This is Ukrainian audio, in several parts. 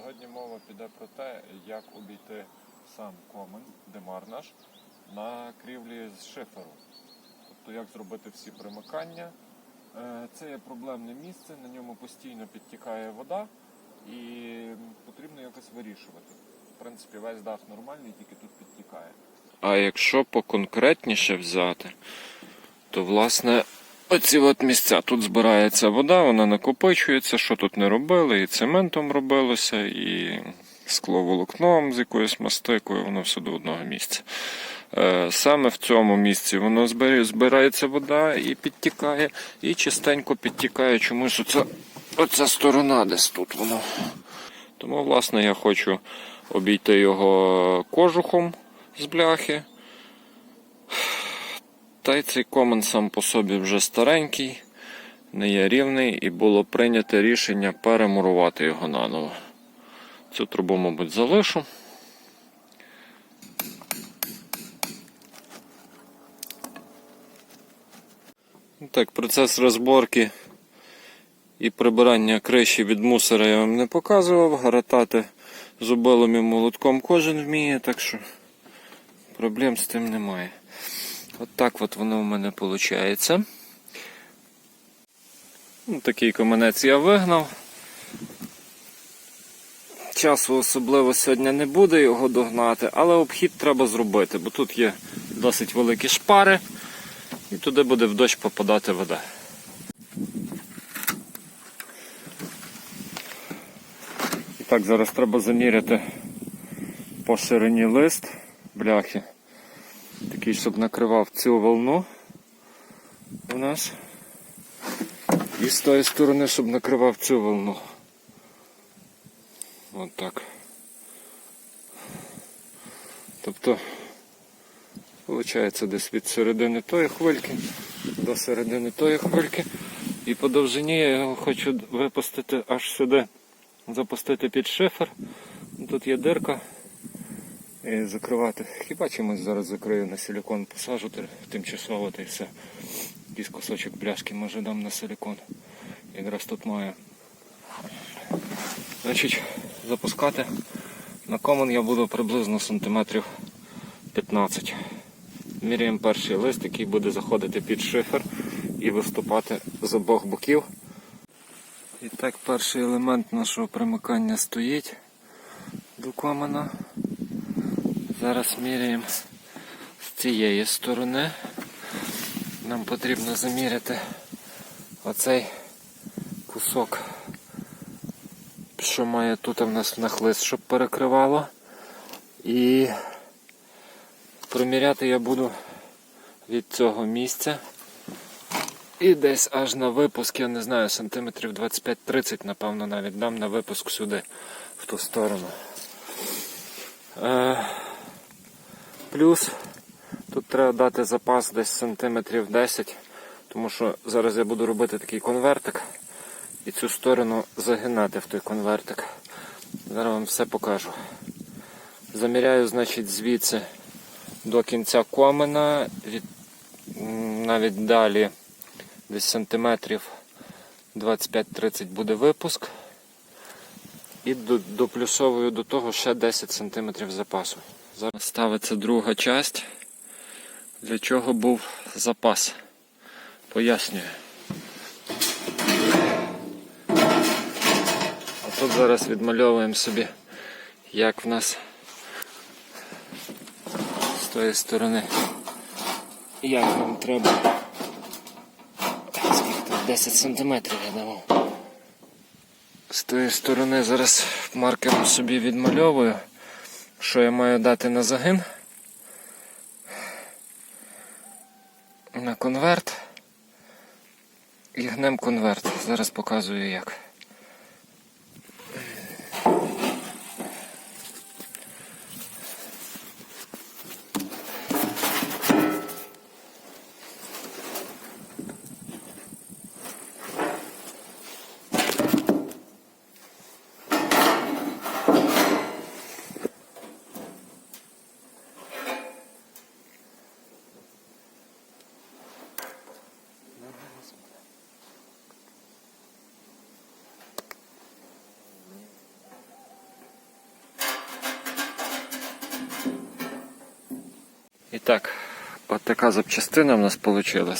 Сьогодні мова піде про те, як обійти сам комен, демар наш, на крівлі з шиферу. Тобто як зробити всі примикання. Е, Це є проблемне місце, на ньому постійно підтікає вода і потрібно якось вирішувати. В принципі, весь дах нормальний, тільки тут підтікає. А якщо поконкретніше взяти, то власне оці от місця. Тут збирається вода, вона накопичується, що тут не робили, і цементом робилося, і скловолокном з якоюсь мастикою, воно все до одного місця. Е, Саме в цьому місці воно збирається вода і підтікає, і частенько підтікає чомусь оця, оця сторона десь тут воно. Тому, власне, я хочу обійти його кожухом з бляхи. Та й цей комен сам по собі вже старенький, не є рівний, і було прийнято рішення перемурувати його наново. Цю трубу, мабуть, залишу. Так, процес розборки і прибирання криші від мусора я вам не показував. Гаратати зубилом і молотком кожен вміє, так що проблем з тим немає. От так от воно в мене виходить. Ну, такий каменець я вигнав. Часу особливо сьогодні не буде його догнати, але обхід треба зробити, бо тут є досить великі шпари, і туди буде в дощ попадати вода. І так, зараз треба заміряти по ширині лист бляхи. Такий, щоб накривав цю волну у нас. І з тої сторони, щоб накривав цю волну. От так. Тобто, виходить десь від середини тої хвильки до середини тої хвильки. І по довжині я його хочу випустити аж сюди, запустити під шифер. Тут є дирка. І закривати. Хіба чимось зараз закрию на силікон, посажу тимчасово та й все. Якийсь кусочок бляшки може дам на силікон. Якраз тут маю. Значить, запускати на комен я буду приблизно сантиметрів 15. Міряємо перший лист, який буде заходити під шифер і виступати з обох боків. І так, перший елемент нашого примикання стоїть до комена. Зараз міряємо з цієї сторони. Нам потрібно заміряти оцей кусок, що має тут в нас нахлист, щоб перекривало. І проміряти я буду від цього місця. І десь аж на випуск, я не знаю, сантиметрів 25-30, напевно, навіть дам на випуск сюди, в ту сторону. Е, Плюс тут треба дати запас десь сантиметрів 10, тому що зараз я буду робити такий конвертик і цю сторону загинати в той конвертик. Зараз вам все покажу. Заміряю, значить, звідси до кінця комена, від, навіть далі десь сантиметрів 25-30 буде випуск. І до, доплюсовую до того ще 10 см запасу. Зараз ставиться друга часть. Для чого був запас? Пояснюю. А тут зараз відмальовуємо собі, як в нас з тої сторони, як нам треба. Скільки тут 10 см я давав. З тої сторони зараз маркером собі відмальовую, що я маю дати на загин. На конверт. І гнем конверт. Зараз показую як. І так, от така запчастина в нас вийшла.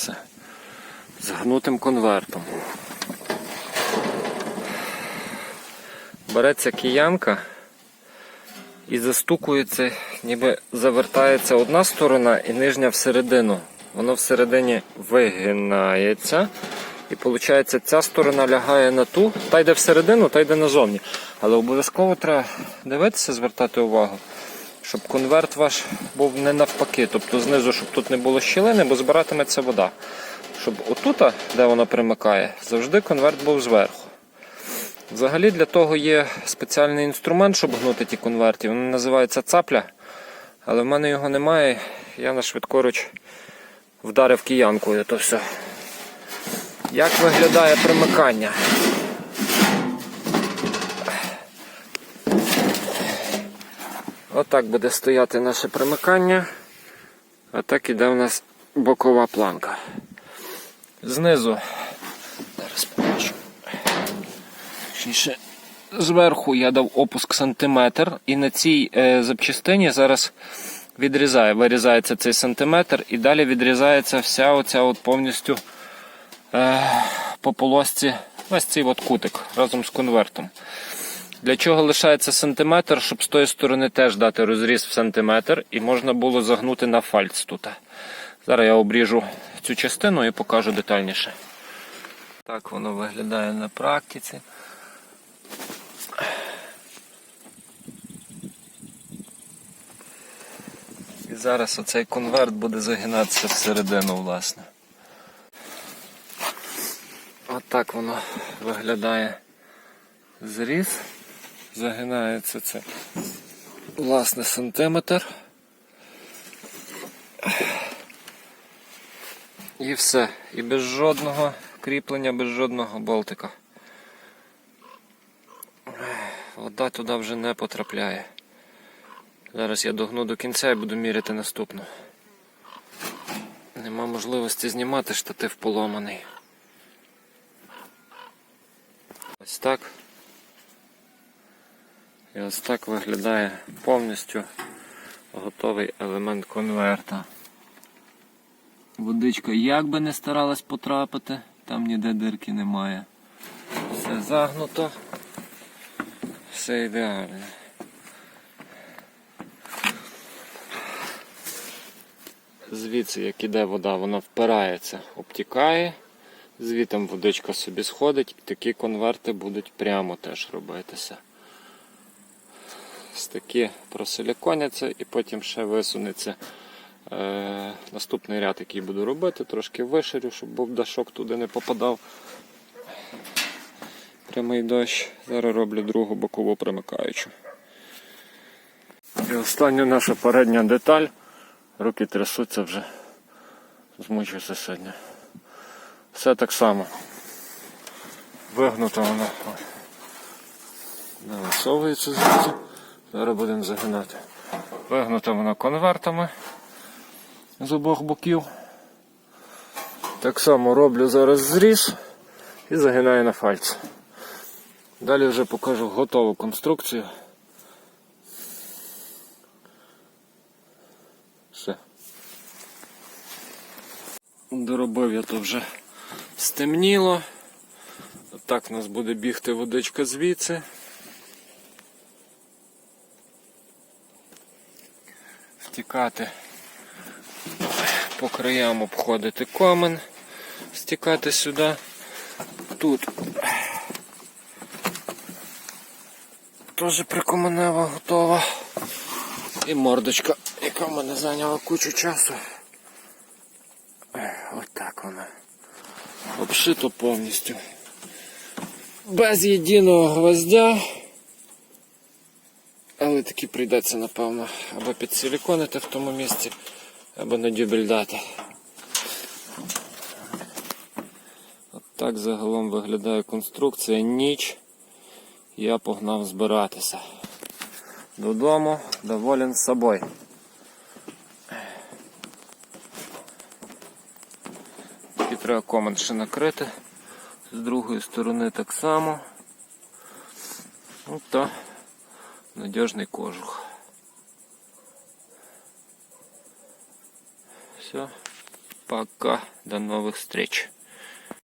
З гнутим конвертом. Береться киянка і застукується, ніби завертається одна сторона і нижня всередину. Воно всередині вигинається. І виходить, ця сторона лягає на ту, та йде всередину, та йде назовні. Але обов'язково треба дивитися, звертати увагу, щоб конверт ваш був не навпаки, тобто знизу, щоб тут не було щілини, бо збиратиметься вода. Щоб отут, де воно примикає, завжди конверт був зверху. Взагалі для того є спеціальний інструмент, щоб гнути ті конверти. Він називається цапля. Але в мене його немає. Я на швидкоруч вдарив киянкою, то все. Як виглядає примикання? Отак буде стояти наше примикання. А так іде у нас бокова планка. Знизу. Зараз побачу. Точніше, зверху я дав опуск сантиметр, і на цій е, запчастині зараз відрізає, вирізається цей сантиметр, і далі відрізається вся оця от повністю е, по полосці ось цей от кутик разом з конвертом. Для чого лишається сантиметр, щоб з тої сторони теж дати розріз в сантиметр і можна було загнути на фальц тут. Зараз я обріжу цю частину і покажу детальніше. Так воно виглядає на практиці. І зараз оцей конверт буде загинатися всередину, власне. Отак воно виглядає зріз. Загинається це власне сантиметр. І все. І без жодного кріплення, без жодного болтика. Вода туди вже не потрапляє. Зараз я догну до кінця і буду міряти наступну. Нема можливості знімати, штатив поломаний. Ось так. І ось так виглядає повністю готовий елемент конверта. Водичка як би не старалась потрапити, там ніде дирки немає. Все загнуто, все ідеально. Звідси, як іде вода, вона впирається, обтікає, звітом водичка собі сходить, і такі конверти будуть прямо теж робитися. Такі просиліконяться і потім ще висунеться е, наступний ряд, який буду робити, трошки виширю, щоб був дашок туди не попадав. Прямий дощ. Зараз роблю другу бокову примикаючу. І остання наша передня деталь. Руки трясуться вже. Змучуюся сьогодні. Все так само. Вигнуто воно. Ось. Не висовується звідси. Зараз будемо загинати. Вигнуто воно конвертами з обох боків. Так само роблю зараз зріз і загинаю на фальц. Далі вже покажу готову конструкцію. Все. Доробив я то вже стемніло. Так у нас буде бігти водичка звідси. Втікати по краям обходити комен, стікати сюди. Тут теж прикоменева готова. І мордочка, яка в мене зайняла кучу часу. Ось так вона. Обшито повністю. Без єдиного гвоздя. Але таки прийдеться, напевно, або підсиліконити в тому місці, або на дюбель дати. От так загалом виглядає конструкція. Ніч. Я погнав збиратися. Додому доволен собою. І треба комент ще накрити. З другої сторони так само. Ну то надіжний кожух. Все. Пока. До новых встреч.